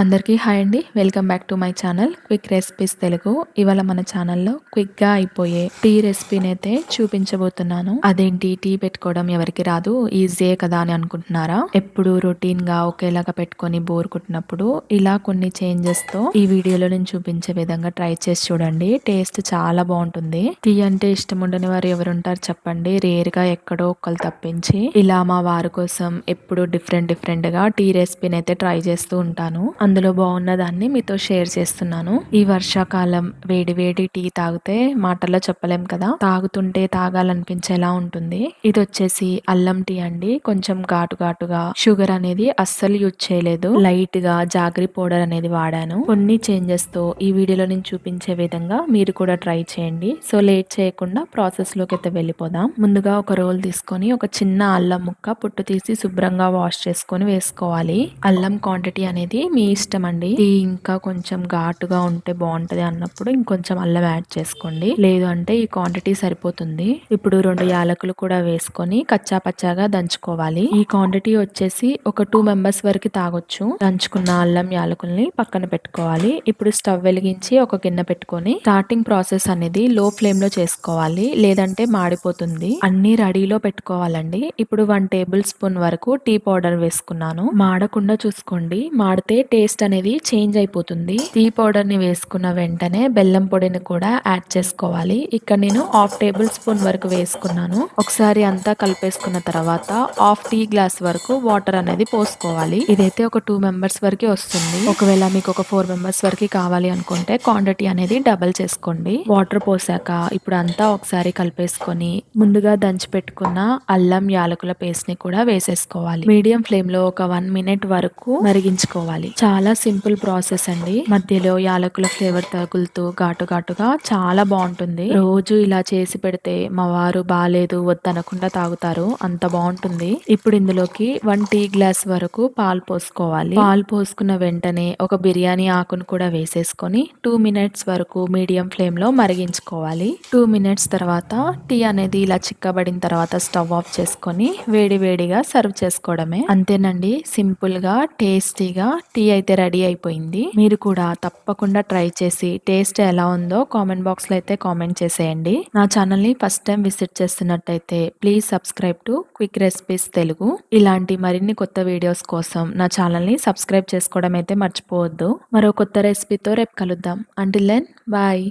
అందరికీ హాయ్ అండి. Welcome back to my channel quick recipes Telugu. ఇవాళ మన ఛానల్లో క్విక్గా అయిపోయే టీ రెసిపీని అయితే చూపించబోతున్నాను. అదేంటి? టీ పెట్టుకోవడం ఎవరికి రాదు. ఈజీయే కదా అని అనుకుంటున్నారా? ఎప్పుడు రొటీన్గా ఒకేలాగా పెట్టుకొని బోర్ కుట్టినప్పుడు ఇలా కొన్ని చేంజెస్తో ఈ వీడియోలో నేను చూపించే విధంగా ట్రై చేసి చూడండి. టేస్ట్ చాలా బాగుంటుంది. టీ అంటే ఇష్టం ఉండని వారు ఎవరుంటారు చెప్పండి. రేర్గా ఎక్కడో ఒక్కరు తప్పించి ఇలా మా వారి కోసం ఎప్పుడు డిఫరెంట్ డిఫరెంట్గా టీ రెసిపీని అయితే ట్రై చేస్తూ ఉంటాను. అందులో బాగున్న దాన్ని మీతో షేర్ చేస్తున్నాను. ఈ వర్షాకాలం వేడి వేడి టీ తాగితే మాటల్లో చెప్పలేం కదా? తాగుతుంటే తాగాలనిపించేలా ఉంటుంది. ఇది వచ్చేసి అల్లం టీ అండి. కొంచెం ఘాటు ఘాటుగా షుగర్ అనేది అస్సలు యూజ్ చేయలేదు. లైట్గా జాగ్రి పౌడర్ అనేది వాడాను. కొన్ని చేంజెస్తో ఈ వీడియోలో నేను చూపించే విధంగా మీరు కూడా ట్రై చేయండి. సో లేట్ చేయకుండా ప్రాసెస్లోకి అయితే వెళ్ళిపోదాం. ముందుగా ఒక రోల్ తీసుకొని ఒక చిన్న అల్లం ముక్క పుట్టు తీసి శుభ్రంగా వాష్ చేసుకొని వేసుకోవాలి. అల్లం క్వాంటిటీ అనేది మీ ఇష్టం అండి ఇది ఇంకా కొంచెం ఘాటుగా ఉంటే బాగుంటది అన్నప్పుడు ఇంకొంచెం అల్లం యాడ్ చేసుకోండి. లేదు అంటే ఈ క్వాంటిటీ సరిపోతుంది. ఇప్పుడు రెండు యాలకులు కూడా వేసుకొని కచ్చా పచ్చాగా దంచుకోవాలి. ఈ క్వాంటిటీ వచ్చేసి ఒక టూ మెంబర్స్ వరకు తాగొచ్చు. దంచుకున్న అల్లం యాలకుల్ని పక్కన పెట్టుకోవాలి. ఇప్పుడు స్టవ్ వెలిగించి ఒక గిన్నె పెట్టుకొని స్టార్టింగ్ ప్రాసెస్ అనేది లో ఫ్లేమ్లో చేసుకోవాలి. లేదంటే మాడిపోతుంది. అన్ని రెడీలో పెట్టుకోవాలండి. ఇప్పుడు వన్ టేబుల్ స్పూన్ వరకు టీ పౌడర్ వేసుకున్నాను. మాడకుండా చూసుకోండి. మాడితే టేస్ట్ అనేది చేంజ్ అయిపోతుంది. టీ పౌడర్ని వేసుకున్న వెంటనే బెల్లం పొడిని కూడా యాడ్ చేసుకోవాలి. ఇక్కడ నేను హాఫ్ టేబుల్ స్పూన్ వరకు వేసుకున్నాను. ఒకసారి అంతా కలిపేసుకున్న తర్వాత హాఫ్ టీ గ్లాస్ వరకు వాటర్ అనేది పోసుకోవాలి. ఇదైతే ఒక టూ మెంబర్స్ వరకు వస్తుంది. ఒకవేళ మీకు ఒక ఫోర్ మెంబర్స్ వరకు కావాలి అనుకుంటే క్వాంటిటీ అనేది డబల్ చేసుకోండి. వాటర్ పోసాక ఇప్పుడు అంతా ఒకసారి కలిపేసుకొని ముందుగా దంచి పెట్టుకున్న అల్లం యాలకుల పేస్ట్ని కూడా వేసేసుకోవాలి. మీడియం ఫ్లేమ్లో ఒక వన్ మినిట్ వరకు మరిగించుకోవాలి. చాలా చాలా సింపుల్ ప్రాసెస్ అండి. మధ్యలో యాలకుల ఫ్లేవర్ తగులుతూ ఘాటు ఘాటుగా చాలా బాగుంటుంది. రోజు ఇలా చేసి పెడితే మా వారు బాగాలేదు వద్దనకుండా తాగుతారు. అంత బాగుంటుంది. ఇప్పుడు ఇందులోకి వన్ టీ గ్లాస్ వరకు పాలు పోసుకోవాలి. పాలు పోసుకున్న వెంటనే ఒక బిర్యానీ ఆకును కూడా వేసేసుకొని టూ మినిట్స్ వరకు మీడియం ఫ్లేమ్లో మరిగించుకోవాలి. టూ మినిట్స్ తర్వాత టీ అనేది ఇలా చిక్కబడిన తర్వాత స్టవ్ ఆఫ్ చేసుకొని వేడి వేడిగా సర్వ్ చేసుకోవడమే. అంతేనండి సింపుల్గా టేస్టీగా టీ అయితే రెడీ అయిపోయింది. మీరు కూడా తప్పకుండా ట్రై చేసి టేస్ట్ ఎలా ఉందో కామెంట్ బాక్స్లో అయితే కామెంట్ చేసేయండి. నా ఛానల్ని first time visit చేస్తున్నట్టయితే please subscribe to quick recipes Telugu. ఇలాంటి మరిన్ని కొత్త వీడియోస్ కోసం నా ఛానల్ని సబ్స్క్రైబ్ చేసుకోవడం అయితే మర్చిపోవద్దు. మరో కొత్త రెసిపీతో రేపు కలుద్దాం. Until then bye